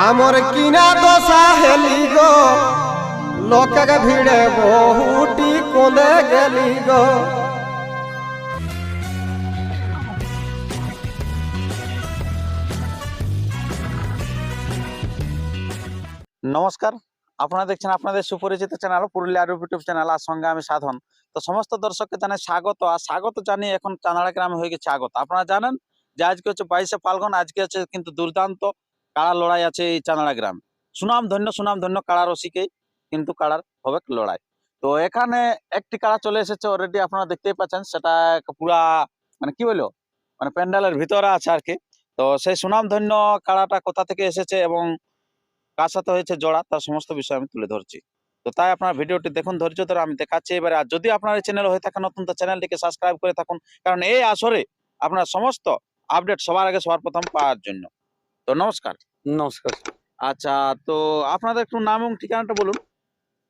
আমার কিনা দশা হেলি গো। লোককে ভিড়ে বহুটি কোনে গেলি গো। নমস্কার, আপনারা দেখছেন আপনাদের সুপরিচিত চ্যানেল, পুরুলিয়া আরব ইউটিউব চ্যানেল আর সঙ্গে আমি সাধন। তো সমস্ত দর্শককে জানাই স্বাগত, আর স্বাগত জানিয়ে এখন চানাড়া গ্রামে হয়ে গেছে আগত। আপনারা জানেন যে আজকে হচ্ছে বাইশে ফাল্গুন, আজকে হচ্ছে কিন্তু দুর্দান্ত কাড়া লড়াই আছে এই চানাড়া গ্রাম। সুনাম ধন্য সুনাম ধন্য কাড়া রসিকেই কিন্তু কাড়ার হবে লড়াই। তো এখানে একটি কাড়া চলে এসেছে অলরেডি আপনারা দেখতেই পাচ্ছেন, সেটা পুরা মানে কি বলল মানে প্যান্ডেলের ভিতরে আছে আর কি। তো সেই সুনাম ধন্য কাড়াটা কোথা থেকে এসেছে এবং কার সাথে হয়েছে জোড়া, তার সমস্ত বিষয় আমি তুলে ধরছি। তো তাই আপনার ভিডিওটি দেখুন, ধৈর্য ধরে আমি দেখাচ্ছি এবারে। আর যদি আপনার এই চ্যানেল হয়ে থাকে নতুন, তো চ্যানেলটিকে সাবস্ক্রাইব করে থাকুন। কারণ এই আসরে আপনার সমস্ত আপডেট সবার আগে সবার প্রথম পাওয়ার জন্য। তো নমস্কার। নমস্কার। আচ্ছা তো আপনাদের একটু নাম এবং ঠিকানাটা বলুন।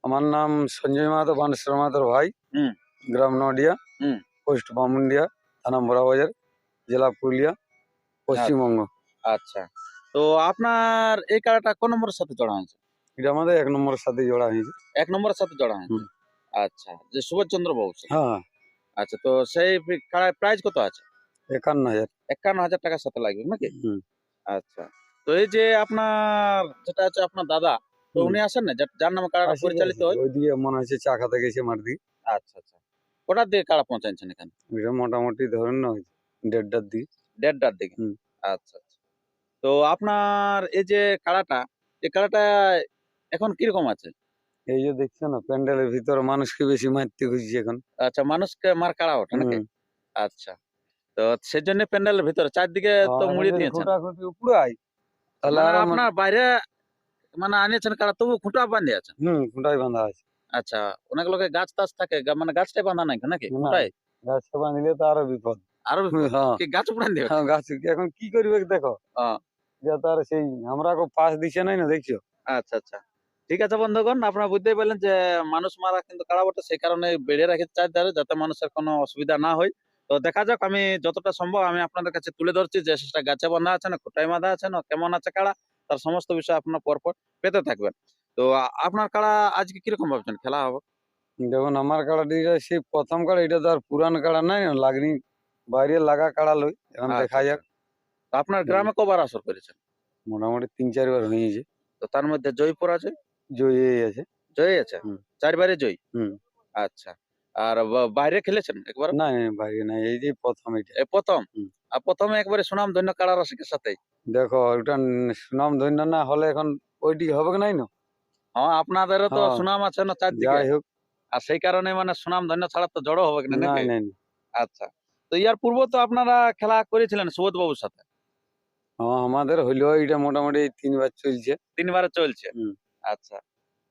আমার নাম সঞ্জয় মাহাতো বানেশ্বর মাহাতোর ভাই। হুম। গ্রাম নডিয়া। পোস্ট বামুন্ডিয়া থানা মোড়াবাজার জেলা পুরুলিয়া পশ্চিমবঙ্গ। আচ্ছা। তো আপনার এই কাড়াটা কোন নম্বরের সাথে জড়া হয়েছে? এটা আমাদের এক নম্বরের সাথে জোড়া হয়েছে। এক নম্বরের সাথে জড়া হয়েছে? আচ্ছা যে সুভাষচন্দ্র বাবু হ্যাঁ আচ্ছা তো সেই কাড়ার প্রাইস কত আছে? একান্ন হাজার। একান্ন হাজার টাকার সাথে লাগবে নাকি? হুম। আচ্ছা। তো এই যে আপনার যেটা আছে আপনার দাদা তো উনি আসেন না? যার নামে আসি, পরিচালিত আসি। হয়? ওইদিকে মনে হচ্ছে চা খাতে গেছে মারদি। আচ্ছা আচ্ছা। কোটার দিকে কাড়া পৌঁছাচ্ছেন এখানে? ওইটা মোটামুটি ধরেন না ওই দেড়টার দিক। দেড়টার দিকে? হুম। আচ্ছা আচ্ছা। তো আপনার এই যে কাড়াটা এই কাড়াটা এখন কীরকম আছে? এই যে দেখছ না প্যান্ডেলের ভিতরে মানুষকে বেশি মারতে খুঁজছে এখন। আচ্ছা মানুষকে মার কাড়া ওঠে নাকি? হুম। আচ্ছা। তো সেজন্য প্যান্ডেলের ভিতরে চারদিকে তো হ্যাঁ, মুড়ি যদি দিয়েছেন। তাহলে মানে আপনার বাইরে মানে আনিয়েছেন কাড়া তবু খুঁটা বাঁধিয়ে আছেন? হুম খুঁটাই বাঁধা আছে। আচ্ছা অনেক লোকে গাছ টাছ থাকে মানে গাছটাই বাঁধা নাই নাকি? খুঁটাই? গাছটা বাঁধলে তো আরও বিপদ। আরও হ্যাঁ। কি গাছ দিবে হ্যাঁ, গাছ এখন কি করবে দেখো। যে তার সেই আমরা কো পাশ দিছে নাই না দেখছ? আচ্ছা আচ্ছা। ঠিক আছে বন্ধুগণ আপনারা বুঝতেই পারলেন যে মানুষ মারা কিন্তু কাড়া বটে সেই কারণে বেড়ে রাখে চারধারে যাতে মানুষের কোনো অসুবিধা না হয়। তো দেখা যাক আমি যতটা সম্ভব আমি আপনাদের কাছে তুলে ধরছি যে সেটা গাছে বাঁধা আছে না খোটাই বাঁধা আছে না কেমন আছে কাড়া তার সমস্ত বিষয় আপনার পরপর পেতে থাকবেন। তো আপনার কাড়া আজকে কীরকম ভাবছেন খেলা হবে? দেখুন আমার কাড়াটি সেই প্রথম কাড়া এটা তো আর পুরান কাড়া নাই লাগনি বাইরে লাগা কাড়া লই এখন আচ্ছা, দেখা যাক। তো আপনার গ্রামে কবার আসর করেছেন? মোটামুটি তিন চারবার হয়েছে। তো তার মধ্যে জয়পুর আছে? জয়ী আছে। জয় আছে। চারবারে জয়? হুম। আচ্ছা। আর বাইরে খেলেছেন একবার? না না, বাইরে নাই এই যে প্রথম এটা প্রথম? আর প্রথমে একবারে সুনাম ধন্য কাড়া রসিকের সাথে? দেখো ওটা সুনাম ধন্য না হলে এখন ওইটি হবে কি নাই না? হ্যাঁ আপনাদেরও তো হ্যাঁ। সুনাম আছে না চারদিকে। যাই হোক। আর সেই কারণে মানে সুনাম ধন্য ছাড়া তো জড়ো হবে না নাকি? আচ্ছা। তো ইয়ার পূর্ব তো আপনারা খেলা করেছিলেন সুবোধ বাবুর সাথে? হ্যাঁ আমাদের হইলেও এটা মোটামুটি তিনবার চলছে। তিনবার চলছে। আচ্ছা।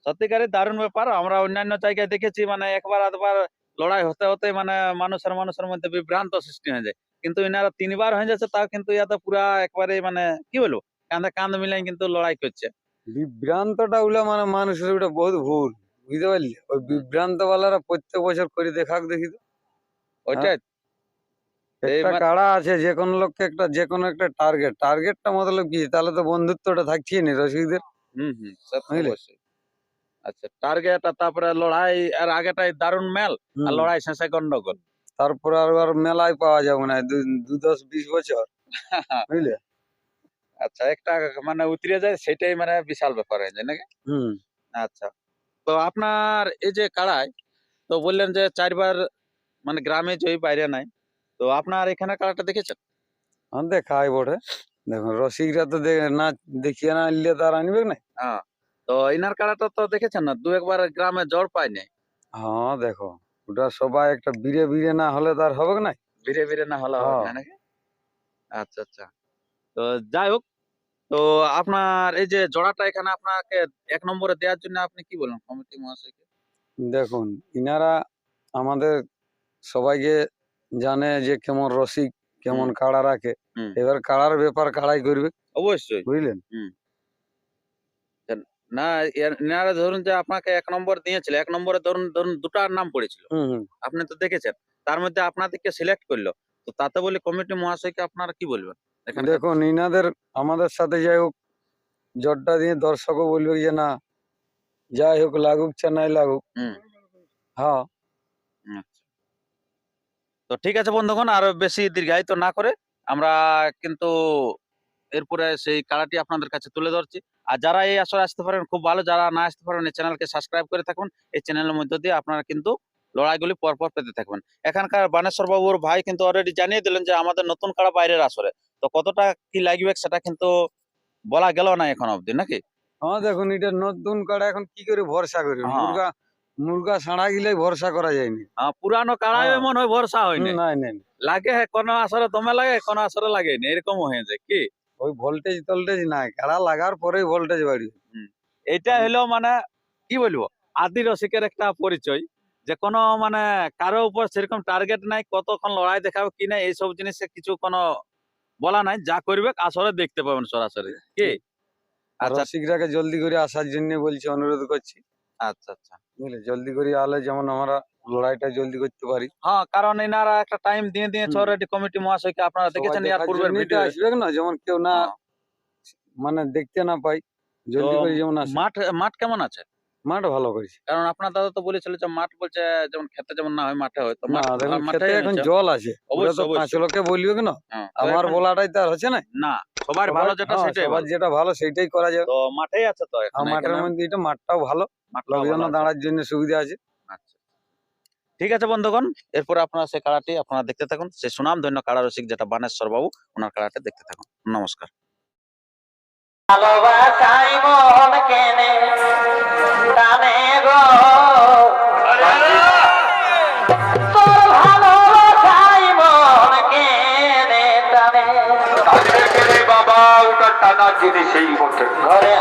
সত্যিকারে দারুণ ব্যাপার। আমরা অন্যান্য জায়গায় দেখেছি মানে একবার আধবার লড়াই হতে হতে মানে মানুষের মানুষের মধ্যে বিভ্রান্ত সৃষ্টি হয়ে যায়। কিন্তু ইনারা তিনবার হয়ে যাচ্ছে তাও কিন্তু ইয়াতে পুরা একবারে মানে কি বলব কাঁধে কাঁধ মিলাই কিন্তু লড়াই করছে। বিভ্রান্তটা ওগুলা মানে মানুষের ওটা বহুত ভুল বুঝতে পারলি? ওই বিভ্রান্ত বালারা প্রত্যেক বছর করে দেখাক দেখি তো। ওইটাই এই একটা কাড়া আছে যে কোনো লোককে একটা যে কোনো একটা টার্গেট টার্গেটটা মতলব কি? তাহলে তো বন্ধুত্বটা থাকছে না রসিকদের। হুম হুম বুঝলে? আচ্ছা টার্গেট আর তারপরে লড়াই আর আগেটাই দারুণ মেল আর লড়াই শেষে গন্ডগোল। তারপরে আর মেলায় পাওয়া যাবে না দু- দশ বিশ বছর। বুঝলে? আচ্ছা একটা মানে উতরে যায় সেটাই মানে বিশাল ব্যাপার হয়ে যায় নাকি? হম। আচ্ছা তো আপনার এই যে কাড়াই তো বললেন যে চারবার মানে গ্রামে জয়ী বাইরে নাই তো আপনার এখানে কাড়াটা দেখেছেন? হ্যাঁ দেখাই বটে। দেখুন রসিকরা তো না দেখিয়ে না আনলে তার আনবে না। হ্যাঁ। তো ইনার কাড়াটা তো দেখেছেন না? দু একবার গ্রামে জ্বর পায় নাই হ্যাঁ দেখো। ওটা সবাই একটা বিরে বিরে না হলে তার হবে না ভিড়ে ভিড়ে না হলে হবে হ্যাঁ। না নাকি? আচ্ছা আচ্ছা। তো যাই হোক তো আপনার এই যে জোড়াটা এখানে আপনাকে এক নম্বরে দেওয়ার জন্য আপনি কি বলেন কমিটি মহাশয়কে? দেখুন ইনারা আমাদের সবাইকে জানে যে কেমন রসিক কেমন কাড়া রাখে। এবার কাড়ার ব্যাপার কাড়াই করবে। অবশ্যই। বুঝলেন? না এনারা ধরুন যে আপনাকে এক নম্বর দিয়েছিল এক নম্বরে ধরুন ধরুন দুটার নাম পড়েছিল। আপনি তো দেখেছেন তার মধ্যে আপনাদেরকে সিলেক্ট করল। তো তাতে বলে কমিটি মহাশয়কে আপনারা কি বলবেন? দেখুন ইনাদের আমাদের সাথে যাই হোক জটটা দিয়ে দর্শকও বলবে যে না যাই হোক লাগুক চা নাই লাগুক। হুম। হ্যাঁ। আচ্ছা। তো ঠিক আছে বন্ধুগণ আর বেশি দীর্ঘায়িত না করে আমরা কিন্তু এরপরে সেই কাড়াটি আপনাদের কাছে তুলে ধরছি। আর যারা এই আসরে আসতে পারেন খুব ভালো। যারা না আসতে পারেন এই চ্যানেলকে সাবস্ক্রাইব করে থাকুন। এই চ্যানেলের মধ্যে দিয়ে আপনারা কিন্তু লড়াইগুলি পরপর পেতে থাকবেন। এখানকার বানেশ্বর বাবুর ভাই কিন্তু অলরেডি জানিয়ে দিলেন যে আমাদের নতুন কাড়া বাইরের আসরে? তো কতটা কি লাগবে সেটা কিন্তু বলা গেল না এখন অবধি নাকি? হ্যাঁ দেখুন এটা নতুন কাড়া এখন কি করে ভরসা করবে? হ্যাঁ। মুরগা মুরগা ছাড়া গেলে ভরসা করা যায়নি। আহ, পুরানো কাড়াই হ্যাঁ। এমন হয় ভরসা হয়নি। নাই লাগে কোন আসরে দমে লাগে কোন আসরে লাগেনি এরকম হয়ে যায় কি? ওই ভোল্টেজ টোল্টেজ নাই কাড়া লাগার পরেই ভোল্টেজ বাড়বে এটা হলো মানে কি বলব? আদি রসিকের একটা পরিচয় যে কোনো মানে কারও উপর সেরকম টার্গেট নাই কতক্ষণ লড়াই দেখাবে কি না এইসব জিনিসে কিছু কোনো বলা নাই যা করবে আসরে দেখতে পাবেন সরাসরি। কি? আচ্ছা। রসিকরাকে জলদি করে আসার জন্য বলছি অনুরোধ করছি। আচ্ছা আচ্ছা। বুঝলে? জলদি করে আলে যেমন আমরা লড়াইটা জলদি করতে পারি। হ্যাঁ কারণ এনারা একটা টাইম দিয়ে দিয়ে। অলরেডি কমিটি মহাশয়কে আপনারা দেখেছেন ইয়ার পূর্বের ভিডিও আসবে না যেমন কেউ না মানে দেখতে না পাই জলদি করে যেমন আসে। মাঠ মাঠ কেমন আছে? মাঠ ভালো করেছে। কারণ আপনার দাদা তো বলেছিল যে মাঠ বলছে যেমন খেতে যেমন না হয় মাঠে হয় তো মাঠে এখন জল আছে। অবশ্যই, পাঁচ। লোকে বলবে কেন? হ্যাঁ, আমার বলাটাই তো আর হচ্ছে না। না সবার ভালো যেটা হ্যাঁ, সেটাই সবার যেটা ভালো সেইটাই করা যাবে। তো মাঠেই আছে তো এখন মাঠের মধ্যে এটা মাঠটাও ভালো। মাঠটাও ভালো লোকজন দাঁড়ার জন্য সুবিধা আছে। আচ্ছা। ঠিক আছে বন্ধুগণ? এরপরে আপনারা সেই কাড়াটি আপনারা দেখতে থাকুন। সেই সুনাম ধন্য কাড়া রসিক যেটা বানেশ্বর বাবু ওনার কাড়াটা দেখতে থাকুন। নমস্কার। ভালোবাসাই মন কেনে গো। মন টানে। বটে ঘরে